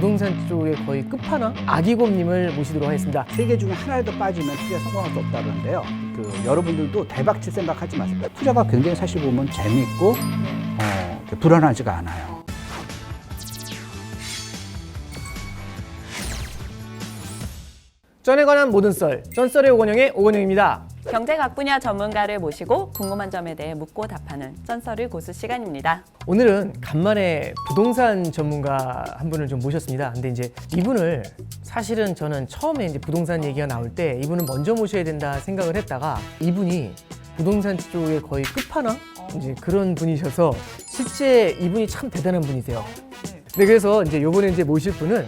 부동산 쪽에 거의 끝판왕 아기곰님을 모시도록 하겠습니다. 세 개 중에 하나라도 빠지면 투자에 성공할 수 없다 그러는데요. 그 여러분들도 대박 칠 생각하지 마세요. 투자가 굉장히 사실 보면 재밌고 어, 불안하지가 않아요. 쩐에 관한 모든 썰, 쩐썰의 오건영의 오건영입니다. 경제학 분야 전문가를 모시고 궁금한 점에 대해 묻고 답하는 쩐썰을 고수 시간입니다. 오늘은 간만에 부동산 전문가 한 분을 좀 모셨습니다. 근데 이제 이분을 사실은 저는 처음에 이제 부동산 얘기가 나올 때 이분은 먼저 모셔야 된다 생각을 했다가 이분이 부동산 쪽에 거의 끝판왕 이제 그런 분이셔서 실제 이분이 참 대단한 분이세요. 네, 그래서 이제 요번에 이제 모실 분은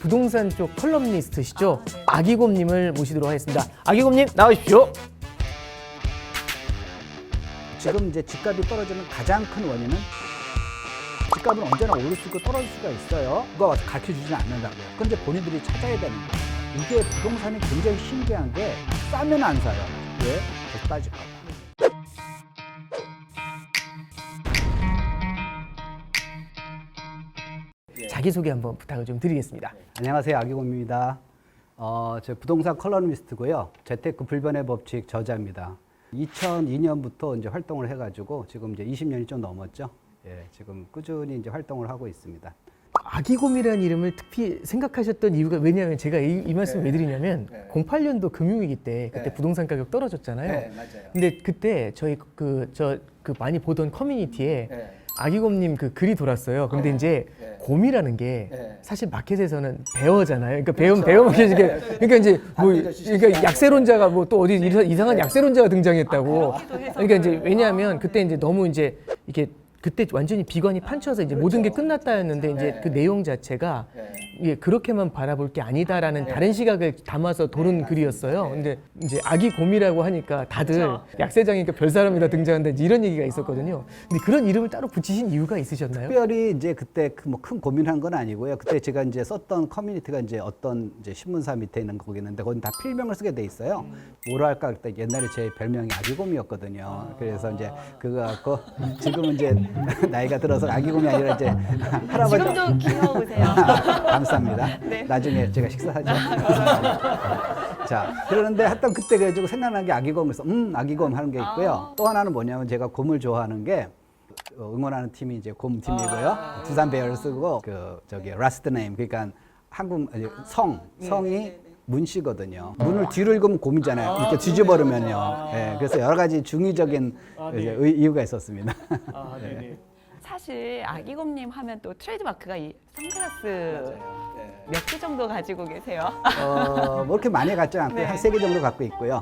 부동산 쪽 컬럼니스트시죠. 아기곰님을 모시도록 하겠습니다. 아기곰님 나오십시오. 지금 이제 집값이 떨어지는 가장 큰 원인은 집값은 언제나 오를 수 있고 떨어질 수가 있어요. 그거 와서 가르쳐 주지는 않는다고요. 그런데 본인들이 찾아야 되는 거예요. 이게 부동산이 굉장히 신기한 게 싸면 안 사요. 왜? 계속 따질까 봐. 자기소개 한번 부탁을 좀 드리겠습니다. 안녕하세요. 아기곰입니다. 어, 저 부동산 컬럼니스트고요. 재테크 불변의 법칙 저자입니다. 2002년부터 이제 활동을 해가지고 지금 이제 20년이 좀 넘었죠. 예, 지금 꾸준히 이제 활동을 하고 있습니다. 아기곰이라는 이름을 특히 생각하셨던 이유가 왜냐하면 제가 이, 이 말씀 왜 드리냐면 08년도 금융위기 때 그때 네. 부동산 가격 떨어졌잖아요. 맞아요. 근데 그때 저희 그 저 그 많이 보던 커뮤니티에 네. 아기곰님 그 글이 돌았어요. 근데 이제 네. 곰이라는 게 네. 사실 마켓에서는 배어잖아요. 그러니까 배움 배움 이게 그러니까 이제 뭐 그러니까 약세론자가 뭐 또 어디 이사- 이상한 약세론자가 등장했다고. 그러니까 이제 왜냐하면 그때 이제 너무 이제 이게 그때 완전히 비관이 판쳐서 이제 모든 게 끝났다였는데 이제 그 내용 자체가 예, 그렇게만 바라볼 게 아니다라는 다른 시각을 담아서 도는 글이었어요. 근데 이제 아기 곰이라고 하니까 다들 약세장이니까 별 사람이 다 등장한다 이제 이런 얘기가 있었거든요. 근데 그런 이름을 따로 붙이신 이유가 있으셨나요? 특별히 이제 그때 뭐 큰 고민한 건 아니고요. 그때 제가 이제 썼던 커뮤니티가 이제 어떤 이제 신문사 밑에 있는 거겠는데 거긴 다 필명을 쓰게 돼 있어요. 뭐랄까 그때 옛날에 제 별명이 아기 곰이었거든요. 그래서 이제 그거 갖고 지금은 이제 나이가 들어서 아기곰이 아니라 이제 할아버지 지금도 귀여우세요. 감사합니다. 나중에 제가 식사하죠. 자, 그러는데 하여튼 그때 그래가지고 생각난 게 아기곰에서 음, 아기곰 하는 게 있고요. 또 하나는 뭐냐면 제가 곰을 좋아하는 게 어, 응원하는 팀이 이제 곰 팀이고요. 두산 베어스고 그 저기 라스트 네임 그러니까 한국 아니, 성 성이 문씨거든요. 문을 뒤로 읽으면 곰이잖아요. 이렇게 뒤집어버리면요. 예, 그래서 여러 가지 중의적인 이제 의- 이유가 있었습니다. 사실 아기곰님 하면 또 트레이드마크가 이 선글라스 몇 개 정도 가지고 계세요? 어, 뭐 이렇게 많이 갖지 않고 네. 한 세 개 정도 갖고 있고요.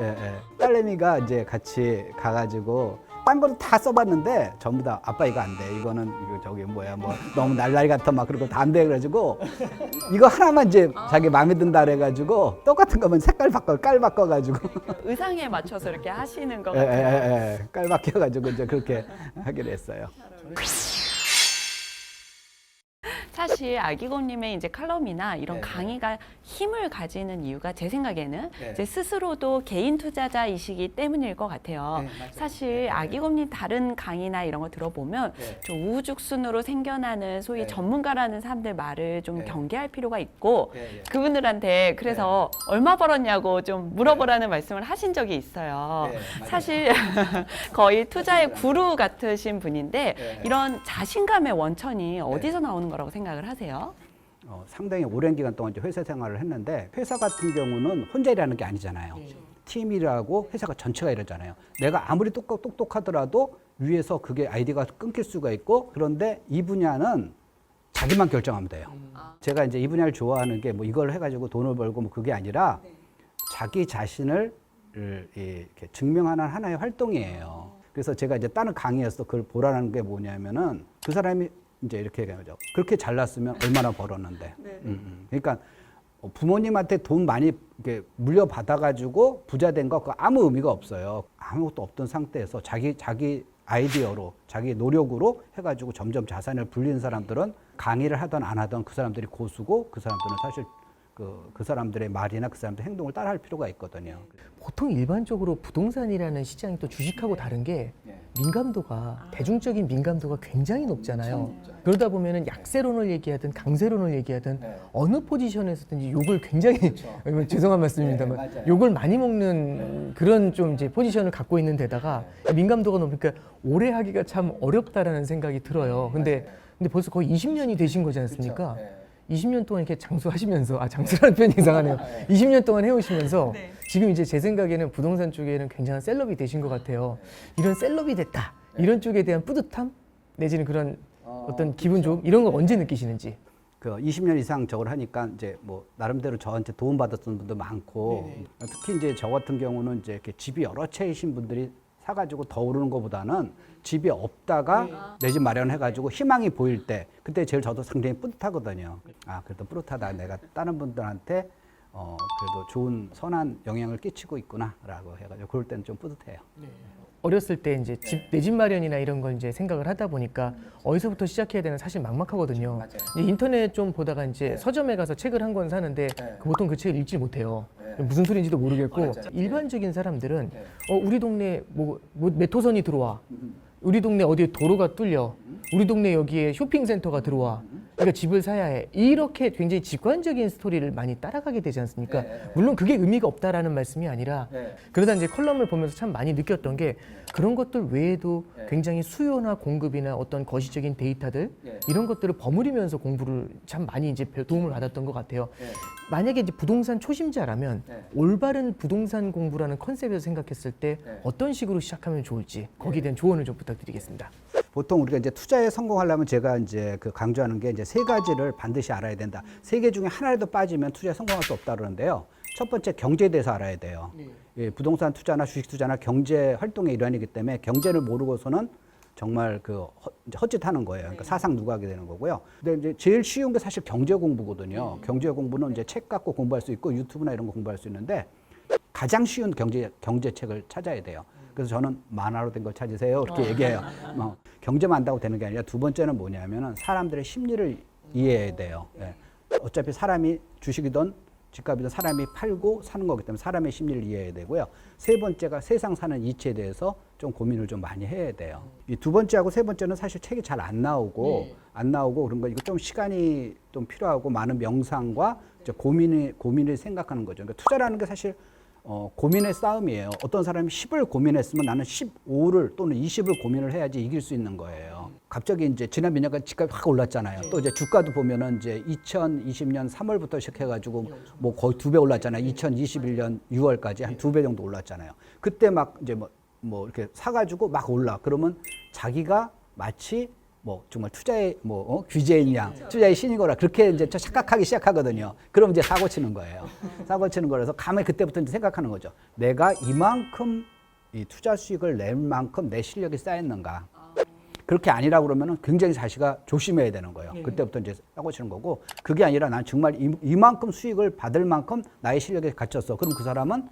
예, 예. 딸내미가 이제 같이 가가지고 딴 건 다 써봤는데 전부 다 아빠 이거 안 돼. 이거는 이거 저기 뭐야 뭐 너무 날라리 같아 막 그러고 다 안 돼. 그래가지고 이거 하나만 이제 자기 마음에 든다 그래가지고 똑같은 거면 색깔 바꿔 깔 바꿔가지고 의상에 맞춰서 이렇게 하시는 것 예, 예, 같아요. 예, 예. 깔 바뀌어가지고 이제 그렇게 하기로 했어요. 사실 아기곰님의 이제 칼럼이나 이런 네. 강의가 힘을 가지는 이유가 제 생각에는 네. 이제 스스로도 개인 투자자이시기 때문일 것 같아요. 네. 사실 아기곰님 다른 강의나 이런 거 들어보면 네. 좀 우후죽순으로 생겨나는 소위 네. 전문가라는 사람들 말을 좀 네. 경계할 필요가 있고 네, 네. 그분들한테 그래서 얼마 벌었냐고 좀 물어보라는 말씀을 하신 적이 있어요. 네. 사실 거의 투자의 구루 같으신 분인데 네. 이런 자신감의 원천이 어디서 나오는 거라고 생각을 하세요? 어, 상당히 오랜 기간 동안 이제 회사 생활을 했는데 회사 같은 경우는 혼자 일하는 게 아니잖아요. 팀이라고 회사가 전체가 이러잖아요. 내가 아무리 똑똑, 똑똑하더라도 위에서 그게 아이디가 끊길 수가 있고 그런데 이 분야는 자기만 결정하면 돼요. 제가 이제 이 분야를 좋아하는 게 뭐 이걸 해가지고 돈을 벌고 뭐 그게 아니라 자기 자신을 이렇게 증명하는 하나의 활동이에요. 그래서 제가 이제 다른 강의에서 그걸 보라는 게 뭐냐면은 그 사람이 이제 이렇게 얘기하죠. 그렇게 잘났으면 얼마나 벌었는데. 음, 음. 그러니까 어, 부모님한테 돈 많이 이렇게 물려받아가지고 부자 된 거 그거 아무 의미가 없어요. 아무것도 없던 상태에서 자기 자기 아이디어로 자기 노력으로 해가지고 점점 자산을 불리는 사람들은 강의를 하던 안 하던 그 사람들이 고수고 그 사람들은 사실 그, 그 사람들의 말이나 그 사람들의 행동을 따라할 필요가 있거든요. 보통 일반적으로 부동산이라는 시장이 또 주식하고 다른 게 민감도가 대중적인 민감도가 굉장히 높잖아요. 그러다 보면은 약세론을 얘기하든 강세론을 얘기하든 어느 포지션에서든지 욕을 굉장히 죄송한 말씀입니다만 욕을 많이 먹는 그런 좀 이제 포지션을 갖고 있는 데다가 민감도가 높으니까 오래 하기가 참 어렵다라는 생각이 들어요. 근데 근데 벌써 거의 20년이 되신 거지 않습니까? 20년 동안 이렇게 장수하시면서 아 장수라는 표현이 이상하네요. 20년 동안 해오시면서 네. 지금 이제 제 생각에는 부동산 쪽에는 굉장한 셀럽이 되신 것 같아요. 이런 셀럽이 됐다. 이런 쪽에 대한 뿌듯함 내지는 그런 어떤 기분 좋음 이런 거 언제 느끼시는지. 그 20년 이상 저걸 하니까 이제 뭐 나름대로 저한테 도움 받았던 분도 많고 특히 이제 저 같은 경우는 이제 이렇게 집이 여러 채이신 분들이 사가지고 더 오르는 것보다는 집이 없다가 내 집 마련해가지고 희망이 보일 때 그때 제일 저도 상당히 뿌듯하거든요. 아 그래도 뿌듯하다. 내가 다른 분들한테 어 그래도 좋은 선한 영향을 끼치고 있구나라고 해가지고 그럴 때는 좀 뿌듯해요. 어렸을 때 이제 집 내 집 마련이나 이런 걸 이제 생각을 하다 보니까 어디서부터 시작해야 되는 사실 막막하거든요. 이제 인터넷 좀 보다가 이제 서점에 가서 책을 한 권 사는데 그 보통 그 책을 읽지 못해요. 무슨 소리인지도 모르겠고 일반적인 사람들은 어 우리 동네 뭐, 뭐 메토선이 들어와. 우리 동네 어디에 도로가 뚫려. 우리 동네 여기에 쇼핑센터가 들어와. 그러니까 집을 사야 해. 이렇게 굉장히 직관적인 스토리를 많이 따라가게 되지 않습니까? 물론 그게 의미가 없다라는 말씀이 아니라 그러다 이제 컬럼을 보면서 참 많이 느꼈던 게 그런 것들 외에도 굉장히 수요나 공급이나 어떤 거시적인 데이터들 이런 것들을 버무리면서 공부를 참 많이 이제 배- 도움을 받았던 것 같아요. 만약에 이제 부동산 초심자라면 올바른 부동산 공부라는 컨셉에서 생각했을 때 어떤 식으로 시작하면 좋을지 거기에 대한 조언을 좀 부탁드리겠습니다. 보통 우리가 이제 투자에 성공하려면 제가 이제 그 강조하는 게 이제 세 가지를 반드시 알아야 된다. 세 개 중에 하나라도 빠지면 투자에 성공할 수 없다 그러는데요. 첫 번째 경제에 대해서 알아야 돼요. 예, 부동산 투자나 주식 투자나 경제 활동의 일환이기 때문에 경제를 모르고서는 정말 그 허, 헛짓하는 거예요. 그러니까 사상 누각이 되는 거고요. 근데 이제 제일 쉬운 게 사실 경제 공부거든요. 경제 공부는 이제 책 갖고 공부할 수 있고 유튜브나 이런 거 공부할 수 있는데 가장 쉬운 경제 경제책을 찾아야 돼요. 그래서 저는 만화로 된 걸 찾으세요. 이렇게 얘기해요. 뭐, 경제만 안다고 되는 게 아니라 두 번째는 뭐냐면은 사람들의 심리를 이해해야 돼요. 예. 어차피 사람이 주식이든 집값이든 사람이 팔고 사는 거기 때문에 사람의 심리를 이해해야 되고요. 세 번째가 세상 사는 이치에 대해서 좀 고민을 좀 많이 해야 돼요. 이 두 번째하고 세 번째는 사실 책이 잘 안 나오고 안 나오고 그런 거 이거 좀 시간이 좀 필요하고 많은 명상과 고민이 고민을 생각하는 거죠. 그러니까 투자라는 게 사실 어, 고민의 싸움이에요. 어떤 사람이 10을 고민했으면 나는 15를 또는 20을 고민을 해야지 이길 수 있는 거예요. 갑자기 이제 지난 몇 년간 집값이 확 올랐잖아요. 또 이제 주가도 보면은 이제 2020년 3월부터 시작해가지고 뭐 거의 두 배 올랐잖아요. 2021년 6월까지 한 두 배 정도 올랐잖아요. 그때 막 이제 뭐, 뭐 이렇게 사가지고 막 올라. 그러면 자기가 마치 뭐 정말 투자의 뭐 어? 규제인 양, 투자의 신이거라 그렇게 이제 저 착각하기 시작하거든요. 그럼 이제 사고 치는 거예요. 사고 치는 거라서 가만히 그때부터 이제 생각하는 거죠. 내가 이만큼 이 투자 수익을 낼 만큼 내 실력이 쌓였는가? 그렇게 아니라 그러면은 굉장히 자시가 조심해야 되는 거예요. 그때부터 이제 사고 치는 거고 그게 아니라 난 정말 이, 이만큼 수익을 받을 만큼 나의 실력에 갖췄어. 그럼 그 사람은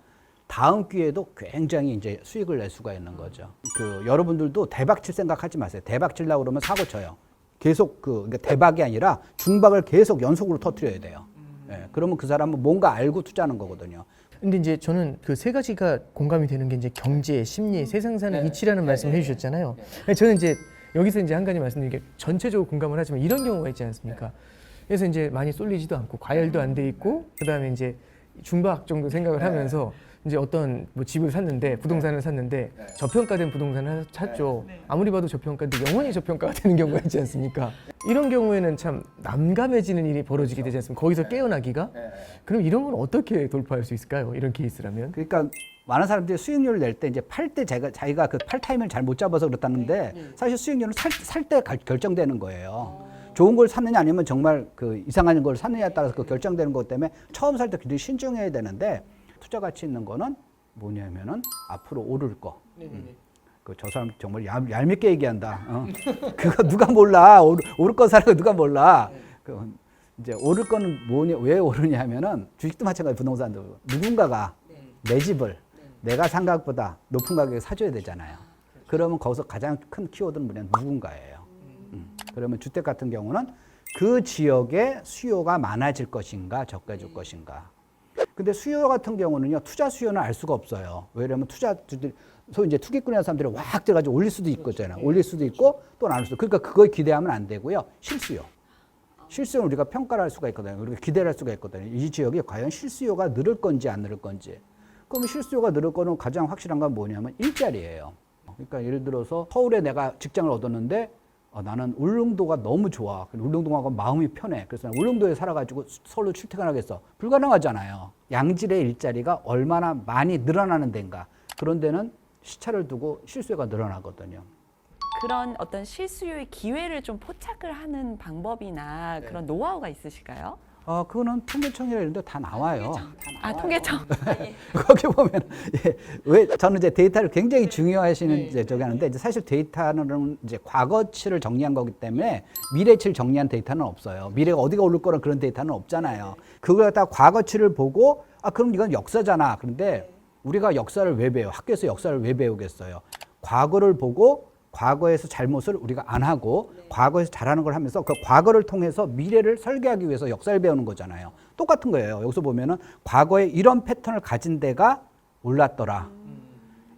다음 기회에도 굉장히 이제 수익을 낼 수가 있는 거죠. 그 여러분들도 대박 칠 생각하지 마세요. 대박 칠려고 그러면 사고 쳐요. 계속 그 그러니까 대박이 아니라 중박을 계속 연속으로 터트려야 돼요. 예, 그러면 그 사람은 뭔가 알고 투자하는 거거든요. 근데 이제 저는 그 세 가지가 공감이 되는 게 이제 경제, 심리, 세상 사는 이치라는 말씀을 해주셨잖아요. 근데 저는 이제 여기서 이제 한 가지 말씀드린 게 전체적으로 공감을 하지만 이런 경우가 있지 않습니까? 그래서 이제 많이 쏠리지도 않고 과열도 안 돼 있고 그다음에 이제 중박 정도 생각을 하면서 이제 어떤 뭐 집을 샀는데 부동산을 샀는데 저평가된 부동산을 샀죠. 아무리 봐도 저평가인데 영원히 저평가가 되는 경우가 있지 않습니까? 이런 경우에는 참 난감해지는 일이 벌어지게 되지 않습니까? 거기서 깨어나기가? 그럼 이런 건 어떻게 돌파할 수 있을까요? 이런 케이스라면? 그러니까 많은 사람들이 수익률을 낼 때 이제 팔 때 자기가 자기가 그 팔 타임을 잘 못 잡아서 그렇다는데 사실 수익률은 살 때 결정되는 거예요. 좋은 걸 샀느냐 아니면 정말 그 이상한 걸 샀느냐에 따라서 그 결정되는 것 때문에 처음 살 때 굉장히 신중해야 되는데 투자 가치 있는 거는 뭐냐면은 앞으로 오를 거. 그저 사람 정말 얄, 얄밉게 얘기한다. 어. 그거 누가 몰라. 오를, 오를 거 사는 거 누가 몰라. 그 이제 오를 거는 뭐냐, 왜 오르냐 하면은 주식도 마찬가지 부동산도 누군가가 내 집을 내가 생각보다 높은 가격에 사줘야 되잖아요. 그러면 거기서 가장 큰 키워드는 뭐냐 누군가예요. 음. 그러면 주택 같은 경우는 그 지역에 수요가 많아질 것인가 적게질 것인가. 근데 수요 같은 경우는요 투자 수요는 알 수가 없어요. 왜냐면 투자주들 소위 이제 투기꾼이라는 사람들이 확 들어가지고 올릴 수도 있거든요. 올릴 수도 있고 또 나눌 수도. 그러니까 그걸 기대하면 안 되고요. 실수요. 실수는 우리가 평가를 할 수가 있거든요. 우리가 기대를 할 수가 있거든요. 이 지역이 과연 실수요가 늘을 건지 안 늘을 건지. 그럼 실수요가 늘을 거는 가장 확실한 건 뭐냐면 일자리예요. 그러니까 예를 들어서 서울에 내가 직장을 얻었는데 어, 나는 울릉도가 너무 좋아. 울릉도하고 마음이 편해. 그래서 난 울릉도에 살아가지고 수- 서울로 출퇴근하겠어. 불가능하잖아요. 양질의 일자리가 얼마나 많이 늘어나는 데인가. 그런 데는 시차를 두고 실수요가 늘어나거든요. 그런 어떤 실수요의 기회를 좀 포착을 하는 방법이나 그런 노하우가 있으실까요? 어, 그거는 통계청이라 이런 데 다 나와요. 아, 통계청. 거기 보면 예, 왜 저는 이제 데이터를 굉장히 중요하시는 이제 저기 하는데 이제 사실 데이터는 이제 과거치를 정리한 거기 때문에 미래치를 정리한 데이터는 없어요. 미래가 어디가 오를 거는 그런 데이터는 없잖아요. 그걸 갖다 가 과거치를 보고 아 그럼 이건 역사잖아. 그런데 우리가 역사를 왜 배워? 학교에서 역사를 왜 배우겠어요? 과거를 보고 과거에서 잘못을 우리가 안 하고 과거에서 잘하는 걸 하면서 그 과거를 통해서 미래를 설계하기 위해서 역사를 배우는 거잖아요. 똑같은 거예요. 여기서 보면은 과거에 이런 패턴을 가진 데가 올랐더라.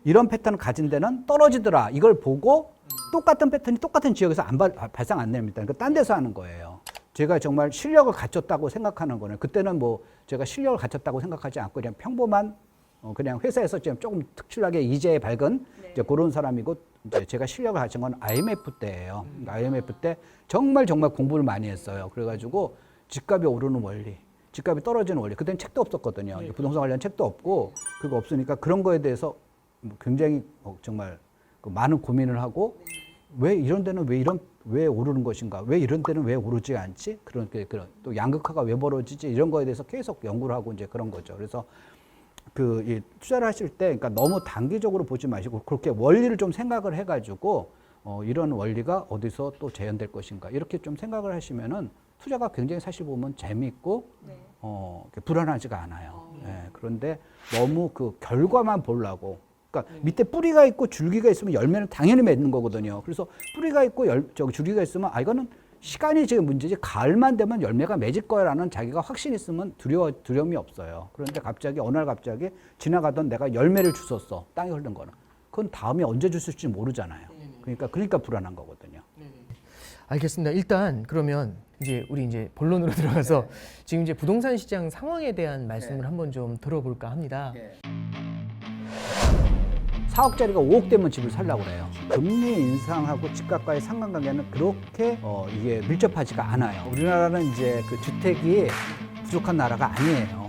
이런 패턴을 가진 데는 떨어지더라. 이걸 보고 똑같은 패턴이 똑같은 지역에서 안 발, 발생 안 됩니다. 그러니까 딴 데서 하는 거예요. 제가 정말 실력을 갖췄다고 생각하는 거는 그때는 뭐 제가 실력을 갖췄다고 생각하지 않고 그냥 평범한 어, 그냥 회사에서 지금 조금 특출나게 이제 밝은 이제 그런 사람이고 이제 제가 실력을 가진 건 IMF 때예요. 그러니까 IMF 때 정말 정말 공부를 많이 했어요. 그래가지고 집값이 오르는 원리, 집값이 떨어지는 원리. 그때는 책도 없었거든요. 부동산 관련 책도 없고 그거 없으니까 그런 거에 대해서 뭐 굉장히 어, 정말 그 많은 고민을 하고 왜 이런 데는 왜 이런 왜 오르는 것인가? 왜 이런 데는 왜 오르지 않지? 그런 게 그런 또 양극화가 왜 벌어지지? 이런 거에 대해서 계속 연구를 하고 이제 그런 거죠. 그래서 그이 투자를 하실 때 그러니까 너무 단기적으로 보지 마시고 그렇게 원리를 좀 생각을 해가지고 어, 이런 원리가 어디서 또 재현될 것인가 이렇게 좀 생각을 하시면은 투자가 굉장히 사실 보면 재미있고 어, 이렇게 불안하지가 않아요. 예, 그런데 너무 그 결과만 보려고 그러니까 밑에 뿌리가 있고 줄기가 있으면 열매는 당연히 맺는 거거든요. 그래서 뿌리가 있고 열, 저기 줄기가 있으면 아 이거는 시간이 지금 문제지 가을만 되면 열매가 맺을 거야라는 자기가 확신 있으면 두려워 두려움이 없어요. 그런데 갑자기 어느 날 갑자기 지나가던 내가 열매를 주웠어 땅에 흐른 거는 그건 다음에 언제 주실지 모르잖아요. 그러니까 그러니까 불안한 거거든요. 알겠습니다. 일단 그러면 이제 우리 이제 본론으로 들어가서 지금 이제 부동산 시장 상황에 대한 말씀을 한번 좀 들어볼까 합니다. 4억짜리가 5억 되면 집을 살라고 그래요. 금리 인상하고 집값과의 상관관계는 그렇게 어, 이게 밀접하지가 않아요. 우리나라는 이제 그 주택이 부족한 나라가 아니에요.